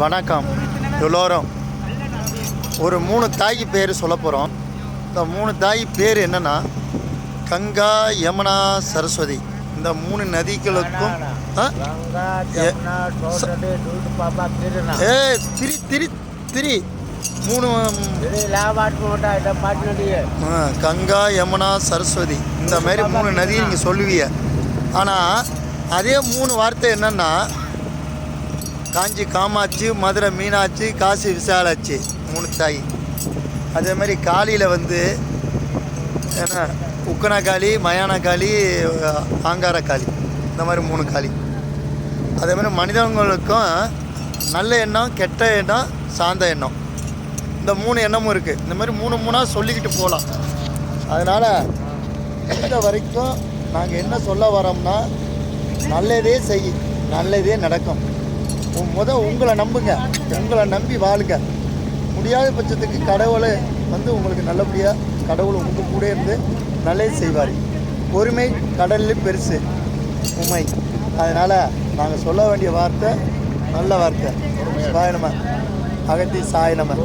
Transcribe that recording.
வணக்கம். எல்லோரும். ஒரு மூணு தாய்க்கு பேர் சொல்ல போகிறோம் இந்த மூணு தாய் பேர் என்னென்னா கங்கா யமுனா சரஸ்வதி. இந்த மூணு நதிகளுக்கும் ஏ திரி திரி திரி. மூணு கங்கா யமுனா சரஸ்வதி. இந்த மாதிரி மூணு நதி நீங்கள் சொல்லுவீங்க. ஆனால் அதே மூணு வார்த்தை என்னென்னா காஞ்சி காமாட்சி மதுரை மீனாட்சி காசி விசாலாட்சி மூணு தாய். அதே மாதிரி காளியில் வந்து என்ன உக்கன காளி மயான காளி ஆங்கார காளி இந்த மாதிரி மூணு காளி. அதே மாதிரி மனிதர்களுக்கும் நல்ல எண்ணம் கெட்ட எண்ணம் சார்ந்த எண்ணம். இந்த மூணு எண்ணமும் இருக்குது இந்த மாதிரி மூணு மூணாக சொல்லிக்கிட்டு போகலாம் அதனால் இந்த வரைக்கும் நாங்கள் என்ன சொல்ல வரோம்னா நல்லதே செய் நல்லதே நடக்கும். முத உங்களை நம்புங்க. உங்களை நம்பி வாழுங்க. முடியாத பட்சத்துக்கு கடவுளை வந்து உங்களுக்கு நல்லபடியாக கடவுள் உங்கள் கூட இருந்து நல்லது செய்வார். பொறுமை கடலில் பெருசு உண்மை அதனால் நாங்கள் சொல்ல வேண்டிய வார்த்தை நல்ல வார்த்தை. சாயனம அகத்தி சாயனம